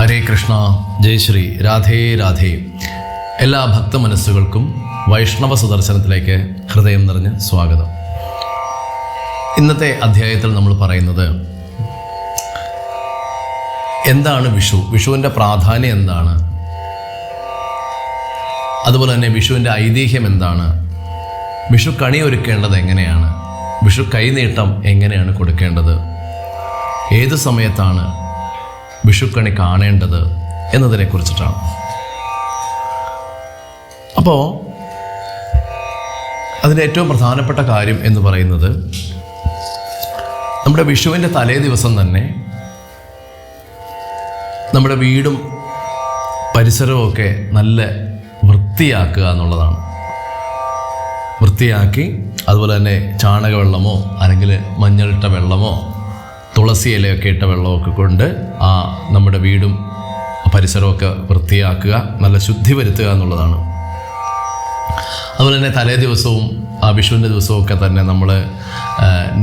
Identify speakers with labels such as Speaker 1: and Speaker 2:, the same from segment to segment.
Speaker 1: ഹരേ കൃഷ്ണ ജയശ്രീ രാധേ രാധേ. എല്ലാ ഭക്ത മനസ്സുകൾക്കും വൈഷ്ണവ സുദർശനത്തിലേക്ക് ഹൃദയം നിറഞ്ഞ് സ്വാഗതം. ഇന്നത്തെ അധ്യായത്തിൽ നമ്മൾ പറയുന്നത് എന്താണ് വിഷു? വിഷുവിന്റെ പ്രാധാന്യം എന്താണ്? അതുപോലെ തന്നെ വിഷുവിന്റെ ഐതിഹ്യം എന്താണ്? വിഷു കണി ഒരുക്കേണ്ടത് എങ്ങനെയാണ്? വിഷു കൈനീട്ടം എങ്ങനെയാണ് കൊടുക്കേണ്ടത്? ഏത് സമയത്താണ് വിഷുക്കണി കാണേണ്ടത് എന്നതിനെ കുറിച്ചിട്ടാണ്. അപ്പോൾ അതിന്റെ ഏറ്റവും പ്രധാനപ്പെട്ട കാര്യം എന്ന് പറയുന്നത് നമ്മുടെ വിഷുവിന്റെ തലേ ദിവസം തന്നെ നമ്മുടെ വീടും പരിസരവും ഒക്കെ നല്ല വൃത്തിയാക്കുക എന്നുള്ളതാണ്. വൃത്തിയാക്കി അതുപോലെ തന്നെ ചാണകവെള്ളമോ അല്ലെങ്കിൽ മഞ്ഞളിട്ട വെള്ളമോ തുളസി ഇലയൊക്കെ ഇട്ട വെള്ളമൊക്കെ കൊണ്ട് ആ നമ്മുടെ വീടും പരിസരമൊക്കെ വൃത്തിയാക്കുക നല്ല ശുദ്ധി വരുത്തുക എന്നുള്ളതാണ്. അതുപോലെ തന്നെ തലേ ദിവസവും ആ വിഷുവിന്റെ ദിവസമൊക്കെ തന്നെ നമ്മൾ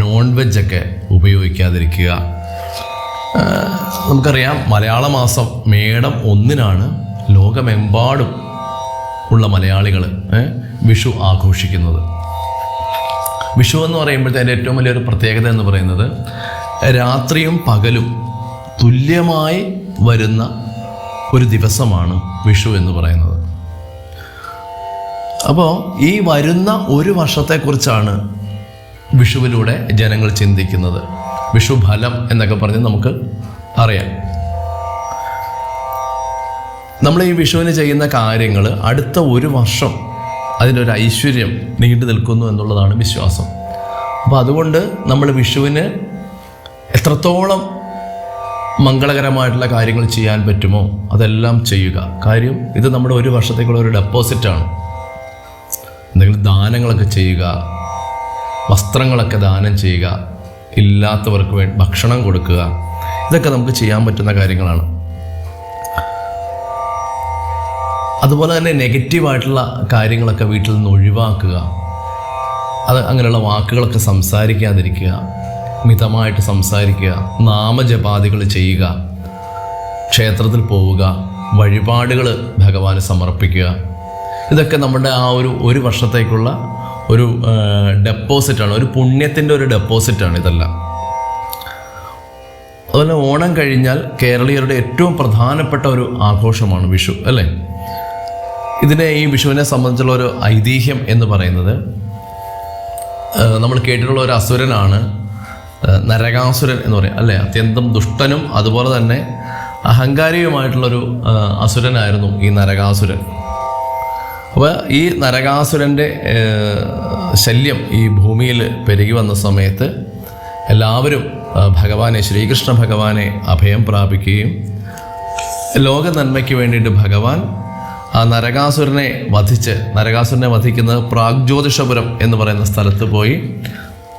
Speaker 1: നോൺ വെജൊക്കെ ഉപയോഗിക്കാതിരിക്കുക. നമുക്കറിയാം മലയാള മാസം മേടം ഒന്നിനാണ് ലോകമെമ്പാടും ഉള്ള മലയാളികൾ വിഷു ആഘോഷിക്കുന്നത്. വിഷു എന്ന് പറയുമ്പോഴത്തേന്റെ ഏറ്റവും വലിയൊരു പ്രത്യേകത എന്ന് പറയുന്നത് രാത്രിയും പകലും തുല്യമായി വരുന്ന ഒരു ദിവസമാണ് വിഷു എന്ന് പറയുന്നത്. അപ്പോൾ ഈ വരുന്ന ഒരു വർഷത്തെക്കുറിച്ചാണ് വിഷുവിലൂടെ ജനങ്ങൾ ചിന്തിക്കുന്നത്. വിഷു ഫലം എന്നൊക്കെ പറഞ്ഞ് നമുക്ക് അറിയാം. നമ്മൾ ഈ വിഷുവിന് ചെയ്യുന്ന കാര്യങ്ങൾ അടുത്ത ഒരു വർഷം അതിന്റെ ഒരു ഐശ്വര്യം നീണ്ടു നിൽക്കുന്നു എന്നുള്ളതാണ് വിശ്വാസം. അപ്പോൾ അതുകൊണ്ട് നമ്മൾ വിഷുവിന് എത്രത്തോളം മംഗളകരമായിട്ടുള്ള കാര്യങ്ങൾ ചെയ്യാൻ പറ്റുമോ അതെല്ലാം ചെയ്യുക. കാര്യം ഇത് നമ്മുടെ ഒരു വർഷത്തേക്കുള്ള ഒരു ഡെപ്പോസിറ്റാണ് എന്തെങ്കിലും ദാനങ്ങളൊക്കെ ചെയ്യുക വസ്ത്രങ്ങളൊക്കെ ദാനം ചെയ്യുക ഇല്ലാത്തവർക്ക് വേണ്ടി ഭക്ഷണം കൊടുക്കുക ഇതൊക്കെ നമുക്ക് ചെയ്യാൻ പറ്റുന്ന കാര്യങ്ങളാണ്. അതുപോലെ തന്നെ നെഗറ്റീവായിട്ടുള്ള കാര്യങ്ങളൊക്കെ വീട്ടിൽ നിന്ന് ഒഴിവാക്കുക അത് അങ്ങനെയുള്ള വാക്കുകളൊക്കെ സംസാരിക്കാതിരിക്കുക മിതമായിട്ട് സംസാരിക്കുക നാമജപാദികൾ ചെയ്യുക ക്ഷേത്രത്തിൽ പോവുക വഴിപാടുകൾ ഭഗവാന് സമർപ്പിക്കുക. ഇതൊക്കെ നമ്മുടെ ആ ഒരു ഒരു വർഷത്തേക്കുള്ള ഒരു ഡെപ്പോസിറ്റാണ് ഒരു പുണ്യത്തിന്റെ ഒരു ഡെപ്പോസിറ്റാണ് ഇതെല്ലാം. അതുപോലെ ഓണം കഴിഞ്ഞാൽ കേരളീയരുടെ ഏറ്റവും പ്രധാനപ്പെട്ട ഒരു ആഘോഷമാണ് വിഷു അല്ലേ? ഇതിനെ ഈ വിഷുവിനെ സംബന്ധിച്ചുള്ള ഒരു ഐതിഹ്യം എന്ന് പറയുന്നത് നമ്മൾ കേട്ടിട്ടുള്ള ഒരു അസുരനാണ് നരകാസുരൻ എന്ന് പറയും അല്ലേ? അത്യന്തം ദുഷ്ടനും അതുപോലെ തന്നെ അഹങ്കാരിയുമായിട്ടുള്ളൊരു അസുരനായിരുന്നു ഈ നരകാസുരൻ. അപ്പോൾ ഈ നരകാസുരന്റെ ശല്യം ഈ ഭൂമിയിൽ പെരുകി വന്ന സമയത്ത് എല്ലാവരും ഭഗവാനെ ശ്രീകൃഷ്ണ ഭഗവാനെ അഭയം പ്രാപിക്കുകയും ലോക നന്മയ്ക്ക് വേണ്ടിയിട്ട് ഭഗവാൻ ആ നരകാസുരനെ വധിച്ച് നരകാസുരനെ വധിക്കുന്നത് പ്രാഗ്ജ്യോതിഷപുരം എന്ന് പറയുന്ന സ്ഥലത്ത് പോയി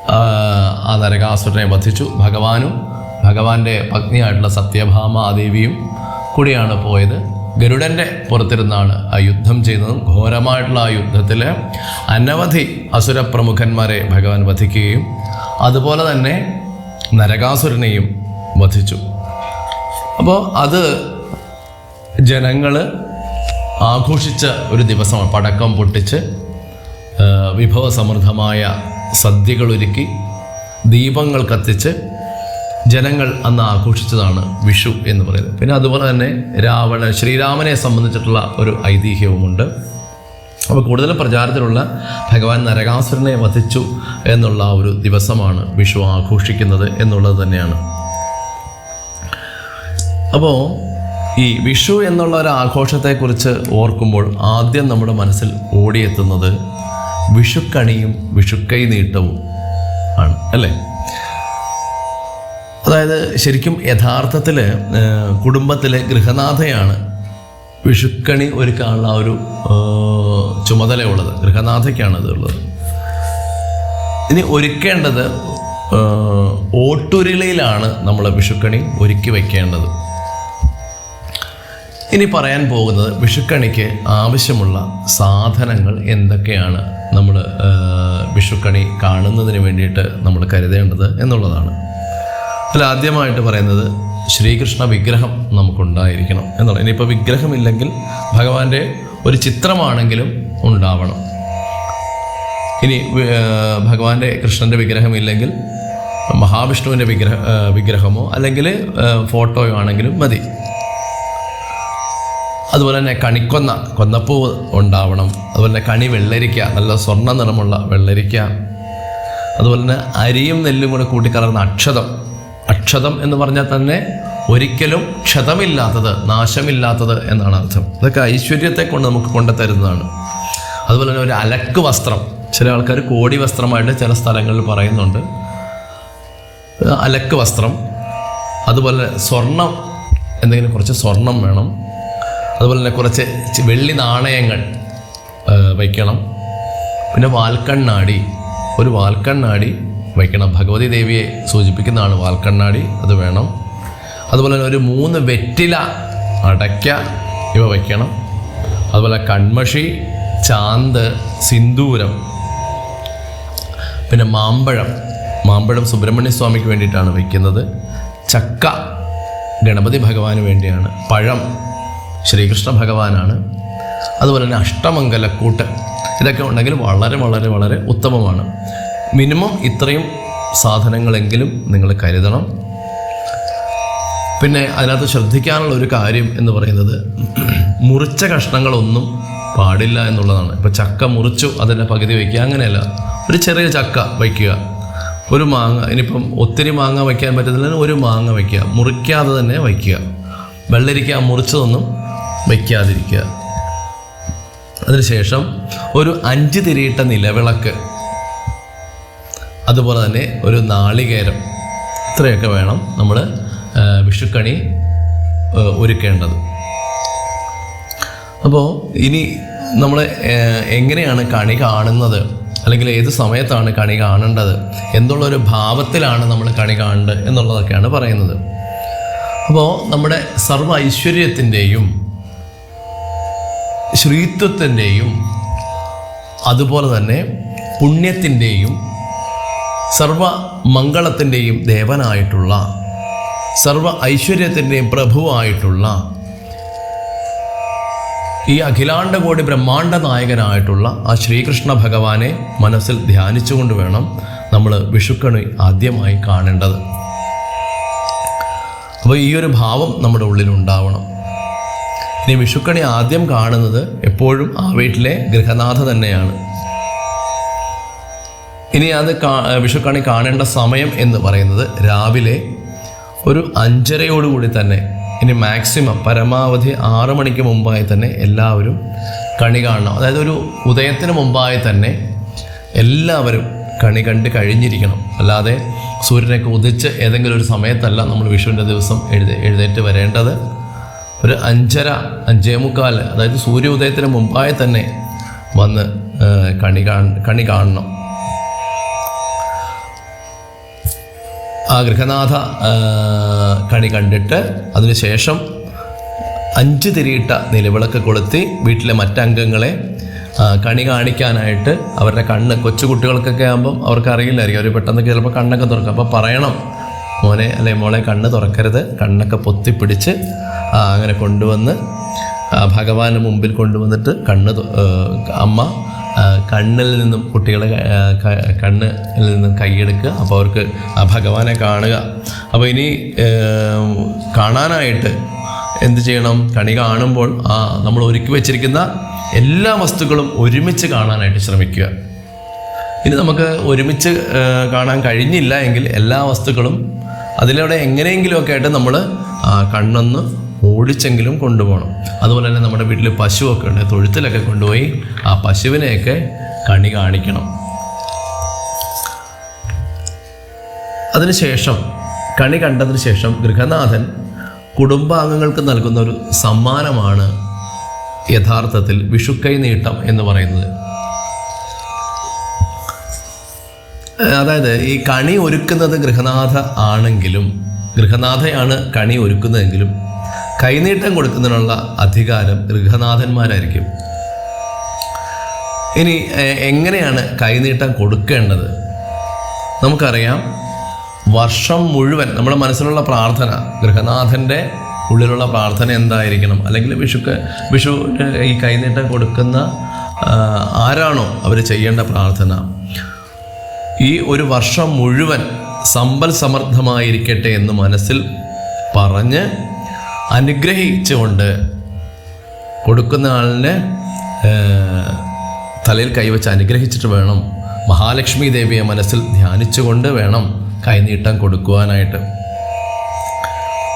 Speaker 1: ആ, നരകാസുരനെ വധിച്ചു. ഭഗവാനും ഭഗവാന്റെ പത്നിയായിട്ടുള്ള സത്യഭാമ ദേവിയും കൂടിയാണ് പോയത്. ഗരുഡന്റെ പുറത്തിരുന്നാണ് ആ യുദ്ധം ചെയ്തതും. ഘോരമായിട്ടുള്ള ആ യുദ്ധത്തിൽ അനവധി അസുരപ്രമുഖന്മാരെ ഭഗവാൻ വധിക്കുകയും അതുപോലെ തന്നെ നരകാസുരനെയും വധിച്ചു. അപ്പോൾ അത് ജനങ്ങൾ ആഘോഷിച്ച ഒരു ദിവസമാണ്. പടക്കം പൊട്ടിച്ച് വിഭവസമൃദ്ധമായ സദ്യകളൊരുക്കി ദീപങ്ങൾ കത്തിച്ച് ജനങ്ങൾ അന്ന് ആഘോഷിച്ചതാണ് വിഷു എന്ന് പറയുന്നത്. പിന്നെ അതുപോലെ തന്നെ രാവണ ശ്രീരാമനെ സംബന്ധിച്ചിട്ടുള്ള ഒരു ഐതിഹ്യവുമുണ്ട്. അപ്പോൾ കൂടുതൽ പ്രചാരത്തിലുള്ള ഭഗവാൻ നരകാസുരനെ വധിച്ചു എന്നുള്ള ഒരു ദിവസമാണ് വിഷു ആഘോഷിക്കുന്നത് എന്നുള്ളത് തന്നെയാണ്. അപ്പോൾ ഈ വിഷു എന്നുള്ള ഒരു ആഘോഷത്തെക്കുറിച്ച് ഓർക്കുമ്പോൾ ആദ്യം നമ്മുടെ മനസ്സിൽ ഓടിയെത്തുന്നത് വിഷുക്കണിയും വിഷുക്കൈ നീട്ടവും ആണ് അല്ലേ? അതായത് ശരിക്കും യഥാർത്ഥത്തിൽ കുടുംബത്തിലെ ഗൃഹനാഥയാണ് വിഷുക്കണി ഒരുക്കാനുള്ള ഒരു ചുമതലയുള്ളത്. ഗൃഹനാഥയ്ക്കാണ് അത് ഉള്ളത് ഇനി ഒരുക്കേണ്ടത് ഓട്ടുരുളിയിലാണ് നമ്മൾ വിഷുക്കണി ഒരുക്കി വയ്ക്കേണ്ടത് ഇനി പറയാൻ പോകുന്നത് വിഷുക്കണിക്ക് ആവശ്യമുള്ള സാധനങ്ങൾ എന്തൊക്കെയാണ് നമ്മൾ വിഷുക്കണി കാണുന്നതിന് വേണ്ടിയിട്ട് നമ്മൾ കരുതേണ്ടത് എന്നുള്ളതാണ്. അതിൽ ആദ്യമായിട്ട് പറയുന്നത് ശ്രീകൃഷ്ണ വിഗ്രഹം നമുക്കുണ്ടായിരിക്കണം എന്നുള്ളത്. ഇനിയിപ്പോൾ വിഗ്രഹമില്ലെങ്കിൽ ഭഗവാന്റെ ഒരു ചിത്രമാണെങ്കിലും ഉണ്ടാവണം. ഇനി ഭഗവാന്റെ കൃഷ്ണന്റെ വിഗ്രഹമില്ലെങ്കിൽ മഹാവിഷ്ണുവിന്റെ വിഗ്രഹ വിഗ്രഹമോ അല്ലെങ്കിൽ ഫോട്ടോയോ ആണെങ്കിലും മതി. അതുപോലെ തന്നെ കണിക്കൊന്ന കൊന്നപ്പൂവ് ഉണ്ടാവണം. അതുപോലെ തന്നെ കണി വെള്ളരിക്ക നല്ല സ്വർണ നിറമുള്ള വെള്ളരിക്ക. അതുപോലെ തന്നെ അരിയും നെല്ലും കൂടെ കൂട്ടിക്കലർന്ന അക്ഷതം. അക്ഷതം എന്ന് പറഞ്ഞാൽ തന്നെ ഒരിക്കലും ക്ഷതമില്ലാത്തത് നാശമില്ലാത്തത് എന്നാണ് അർത്ഥം. ഇതൊക്കെ ഐശ്വര്യത്തെ കൊണ്ട് നമുക്ക് കൊണ്ടുതരുന്നതാണ്. അതുപോലെ തന്നെ ഒരു അലക്ക് വസ്ത്രം. ചില ആൾക്കാർ കോടി വസ്ത്രമായിട്ട് ചില സ്ഥലങ്ങളിൽ പറയുന്നുണ്ട്. അലക്ക് വസ്ത്രം. അതുപോലെ സ്വർണം എന്തെങ്കിലും കുറച്ച് സ്വർണം വേണം. അതുപോലെ തന്നെ കുറച്ച് വെള്ളി നാണയങ്ങൾ വയ്ക്കണം. പിന്നെ വാൽക്കണ്ണാടി. ഒരു വാൽക്കണ്ണാടി വയ്ക്കണം. ഭഗവതി ദേവിയെ സൂചിപ്പിക്കുന്നതാണ് വാൽക്കണ്ണാടി അത് വേണം. അതുപോലെ തന്നെ ഒരു മൂന്ന് വെറ്റില അടയ്ക്ക ഇവ വയ്ക്കണം. അതുപോലെ കൺമഷി ചാന്ത് സിന്ദൂരം പിന്നെ മാമ്പഴം. മാമ്പഴം സുബ്രഹ്മണ്യ സ്വാമിക്ക് വേണ്ടിയിട്ടാണ് വയ്ക്കുന്നത്. ചക്ക ഗണപതി ഭഗവാന് വേണ്ടിയാണ്. പഴം ശ്രീകൃഷ്ണ ഭഗവാനാണ്. അതുപോലെ തന്നെ അഷ്ടമംഗലക്കൂട്ട് ഇതൊക്കെ ഉണ്ടെങ്കിൽ വളരെ വളരെ വളരെ ഉത്തമമാണ്. മിനിമം ഇത്രയും സാധനങ്ങളെങ്കിലും നിങ്ങൾ കരുതണം. പിന്നെ അതിനകത്ത് ശ്രദ്ധിക്കാനുള്ള ഒരു കാര്യം എന്ന് പറയുന്നത് മുറിച്ച കഷ്ണങ്ങളൊന്നും പാടില്ല എന്നുള്ളതാണ്. ഇപ്പോൾ ചക്ക മുറിച്ചു അതിന്റെ പകുതി വയ്ക്കുക അങ്ങനെയല്ല. ഒരു ചെറിയ ചക്ക വയ്ക്കുക. ഒരു മാങ്ങ ഇനിയിപ്പം ഒത്തിരി മാങ്ങ വയ്ക്കാൻ പറ്റുന്നില്ല ഒരു മാങ്ങ വയ്ക്കുക. മുറിക്കാതെ തന്നെ വയ്ക്കുക. വെള്ളരിക്ക മുറിച്ചതൊന്നും വയ്ക്കാതിരിക്കുക. അതിനുശേഷം ഒരു അഞ്ച് തിരിയിട്ട നിലവിളക്ക് അതുപോലെ തന്നെ ഒരു നാളികേരം ഇത്രയൊക്കെ വേണം നമ്മൾ വിഷുക്കണി ഒരുക്കേണ്ടത്. അപ്പോൾ ഇനി നമ്മൾ എങ്ങനെയാണ് കണി കാണുന്നത്? അല്ലെങ്കിൽ ഏത് സമയത്താണ് കണി കാണേണ്ടത്? എന്തുള്ളൊരു ഭാവത്തിലാണ് നമ്മൾ കണി കാണേണ്ടത് എന്നുള്ളതൊക്കെയാണ് പറയുന്നത്. അപ്പോൾ നമ്മുടെ സർവ ഐശ്വര്യത്തിന്റെയും ശ്രീത്വത്തിന്റെയും അതുപോലെ തന്നെ പുണ്യത്തിന്റെയും സർവ മംഗളത്തിന്റെയും ദേവനായിട്ടുള്ള സർവ ഐശ്വര്യത്തിന്റെയും പ്രഭുവായിട്ടുള്ള ഈ അഖിലാണ്ടകോടി ബ്രഹ്മാണ്ട നായകനായിട്ടുള്ള ആ ശ്രീകൃഷ്ണ ഭഗവാനെ മനസ്സിൽ ധ്യാനിച്ചുകൊണ്ട് വേണം നമ്മൾ വിഷുക്കണി ആദ്യമായി കാണേണ്ടത്. അപ്പോൾ ഈ ഒരു ഭാവം നമ്മുടെ ഉള്ളിൽ ഉണ്ടാവണം ഇനി വിഷുക്കണി ആദ്യം കാണുന്നത് എപ്പോഴും ആ വീട്ടിലെ ഗൃഹനാഥ തന്നെയാണ്. ഇനി അത് കാ- വിഷുക്കണി കാണേണ്ട സമയം എന്ന് പറയുന്നത് രാവിലെ ഒരു അഞ്ചരയോടുകൂടി തന്നെ ഇനി മാക്സിമം പരമാവധി ആറ് മണിക്ക് മുമ്പായി തന്നെ എല്ലാവരും കണി കാണണം. അതായത് ഒരു ഉദയത്തിന് മുമ്പായി തന്നെ എല്ലാവരും കണി കണ്ട് കഴിഞ്ഞിരിക്കണം. അല്ലാതെ സൂര്യനൊക്കെ ഉദിച്ച് ഏതെങ്കിലും ഒരു സമയത്തല്ല നമ്മൾ വിഷുവിന്റെ ദിവസം എഴുതി എഴുന്നേറ്റ് വരേണ്ടത്. ഒരു അഞ്ചര അഞ്ചേ മുക്കാൽ അതായത് സൂര്യോദയത്തിന് മുമ്പായി തന്നെ വന്ന് കണി കണി കാണണം. ആ ഗൃഹനാഥ കണി കണ്ടിട്ട് അതിനുശേഷം അഞ്ച് തിരിയിട്ട നിലവിളക്ക് കൊളുത്തി വീട്ടിലെ മറ്റംഗങ്ങളെ കണി കാണിക്കാനായിട്ട് അവരുടെ കണ്ണ് കൊച്ചു കുട്ടികൾക്കൊക്കെ ആകുമ്പം അവർക്ക് അറിയില്ലായിരിക്കും അവർ പെട്ടെന്ന് ചിലപ്പോൾ കണ്ണൊക്കെ തുറക്കും. അപ്പോൾ പറയണം മോനെ അല്ലെ മോളെ കണ്ണ് തുറക്കരുത്. കണ്ണൊക്കെ പൊത്തിപ്പിടിച്ച് അങ്ങനെ കൊണ്ടുവന്ന് ഭഗവാന് മുമ്പിൽ കൊണ്ടുവന്നിട്ട് കണ്ണ് അമ്മ കണ്ണിൽ നിന്നും കുട്ടികളെ കണ്ണിൽ നിന്നും കൈയെടുക്കുക. അപ്പോൾ അവർക്ക് ആ ഭഗവാനെ കാണുക. അപ്പോൾ ഇനി കാണാനായിട്ട് എന്ത് ചെയ്യണം? കണി കാണുമ്പോൾ ആ നമ്മൾ ഒരുക്കി വെച്ചിരിക്കുന്ന എല്ലാ വസ്തുക്കളും ഒരുമിച്ച് കാണാനായിട്ട് ശ്രമിക്കുക. ഇനി നമുക്ക് ഒരുമിച്ച് കാണാൻ കഴിഞ്ഞില്ല എങ്കിൽ എല്ലാ വസ്തുക്കളും അതിലൂടെ എങ്ങനെയെങ്കിലുമൊക്കെ ആയിട്ട് നമ്മൾ കണ്ണൊന്ന് ഓടിച്ചെങ്കിലും കൊണ്ടുപോകണം. അതുപോലെ തന്നെ നമ്മുടെ വീട്ടിൽ പശുവൊക്കെ ഉണ്ട്. തൊഴുത്തിലൊക്കെ കൊണ്ടുപോയി ആ പശുവിനെയൊക്കെ കണി കാണിക്കണം. അതിനുശേഷം കണി കണ്ടതിന് ശേഷം ഗൃഹനാഥൻ കുടുംബാംഗങ്ങൾക്ക് നൽകുന്ന ഒരു സമ്മാനമാണ് യഥാർത്ഥത്തിൽ വിഷുക്കൈ നീട്ടം എന്ന് പറയുന്നത്. അതായത് ഈ കണി ഒരുക്കുന്നത് ഗൃഹനാഥ ആണെങ്കിലും ഗൃഹനാഥയാണ് കണി ഒരുക്കുന്നതെങ്കിലും കൈനീട്ടം കൊടുക്കുന്നതിനുള്ള അധികാരം ഗൃഹനാഥന്മാരായിരിക്കും. ഇനി എങ്ങനെയാണ് കൈനീട്ടം കൊടുക്കേണ്ടത്? നമുക്കറിയാം വർഷം മുഴുവൻ നമ്മുടെ മനസ്സിലുള്ള പ്രാർത്ഥന ഗൃഹനാഥന്റെ ഉള്ളിലുള്ള പ്രാർത്ഥന എന്തായിരിക്കണം? അല്ലെങ്കിൽ വിഷുക്ക് വിഷു ഈ കൈനീട്ടം കൊടുക്കുന്ന ആരാണോ അവർ ചെയ്യേണ്ട പ്രാർത്ഥന? ഈ ഒരു വർഷം മുഴുവൻ സമ്പൽ സമൃദ്ധമായിരിക്കട്ടെ എന്ന് മനസ്സിൽ പറഞ്ഞ് അനുഗ്രഹിച്ചുകൊണ്ട് കൊടുക്കുന്ന ആളിനെ തലയിൽ കൈവച്ച് അനുഗ്രഹിച്ചിട്ട് വേണം മഹാലക്ഷ്മി ദേവിയെ മനസ്സിൽ ധ്യാനിച്ചുകൊണ്ട് വേണം കൈനീട്ടം കൊടുക്കുവാനായിട്ട്.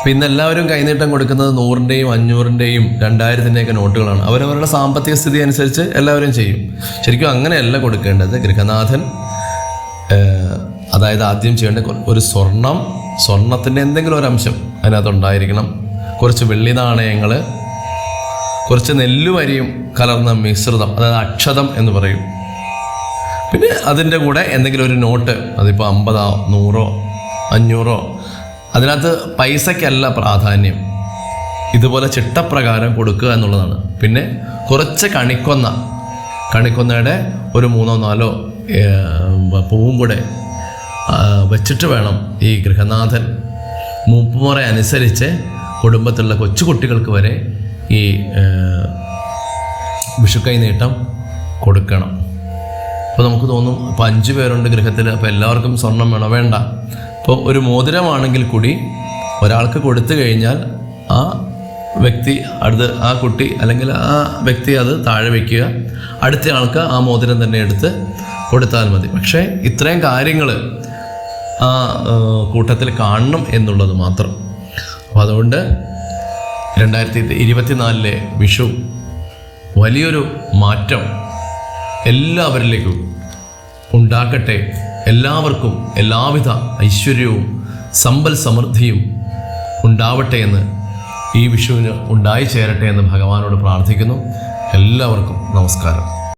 Speaker 1: പിന്നെ എല്ലാവരും കൈനീട്ടം കൊടുക്കുന്നത് നൂറിന്റെയും അഞ്ഞൂറിന്റെയും രണ്ടായിരത്തിന്റെയൊക്കെ നോട്ടുകളാണ്. അവരവരുടെ സാമ്പത്തിക സ്ഥിതി അനുസരിച്ച് എല്ലാവരും ചെയ്യും. ശരിക്കും അങ്ങനെയല്ല കൊടുക്കേണ്ടത്. ഗൃഹനാഥൻ അതായത് ആദ്യം ചെയ്യേണ്ട ഒരു സ്വർണം സ്വർണത്തിന്റെ എന്തെങ്കിലും ഒരു അംശം അതിനകത്തുണ്ടായിരിക്കണം കുറച്ച് വെള്ളി നാണയങ്ങൾ കുറച്ച് നെല്ലുവരിയും കലർന്ന മിശ്രിതം അതായത് അക്ഷതം എന്ന് പറയും. പിന്നെ അതിന്റെ കൂടെ എന്തെങ്കിലും ഒരു നോട്ട് അതിപ്പോൾ അമ്പതോ നൂറോ അഞ്ഞൂറോ അതിനകത്ത് പൈസയ്ക്കല്ല പ്രാധാന്യം. ഇതുപോലെ ചിട്ടപ്രകാരം കൊടുക്കുക എന്നുള്ളതാണ്. പിന്നെ കുറച്ച് കണിക്കൊന്ന കണിക്കൊന്നയുടെ ഒരു മൂന്നോ നാലോ പൂവും കൂടെ വെച്ചിട്ട് വേണം ഈ ഗൃഹനാഥൻ മൂപ്പുമുറ അനുസരിച്ച് കുടുംബത്തിലുള്ള കൊച്ചുകുട്ടികൾക്ക് വരെ ഈ വിഷുക്കൈ നീട്ടം കൊടുക്കണം. അപ്പോൾ നമുക്ക് തോന്നും ഇപ്പോൾ അഞ്ച് പേരുണ്ട് ഗൃഹത്തിൽ അപ്പോൾ എല്ലാവർക്കും സ്വർണം വേണം? വേണ്ട. അപ്പോൾ ഒരു മോതിരമാണെങ്കിൽ കൂടി ഒരാൾക്ക് കൊടുത്തു കഴിഞ്ഞാൽ ആ വ്യക്തി അടുത്ത് ആ കുട്ടി അല്ലെങ്കിൽ ആ വ്യക്തി അത് താഴെ വയ്ക്കുക അടുത്ത ആൾക്ക് ആ മോതിരം തന്നെ എടുത്ത് കൊടുത്താൽ മതി. പക്ഷേ ഇത്രയും കാര്യങ്ങൾ ആ കൂട്ടത്തിൽ കാണണം എന്നുള്ളത് മാത്രം. അപ്പോൾ അതുകൊണ്ട് രണ്ടായിരത്തി ഇരുപത്തിനാലിലെ വിഷു വലിയൊരു മാറ്റം എല്ലാവരിലേക്കും ഉണ്ടാക്കട്ടെ എല്ലാവർക്കും എല്ലാവിധ ഐശ്വര്യവും സമ്പൽ സമൃദ്ധിയും ഉണ്ടാവട്ടെ എന്ന് ഈ വിഷുവിന് ഉണ്ടായി ചേരട്ടെ എന്ന് ഭഗവാനോട് പ്രാർത്ഥിക്കുന്നു. എല്ലാവർക്കും നമസ്കാരം.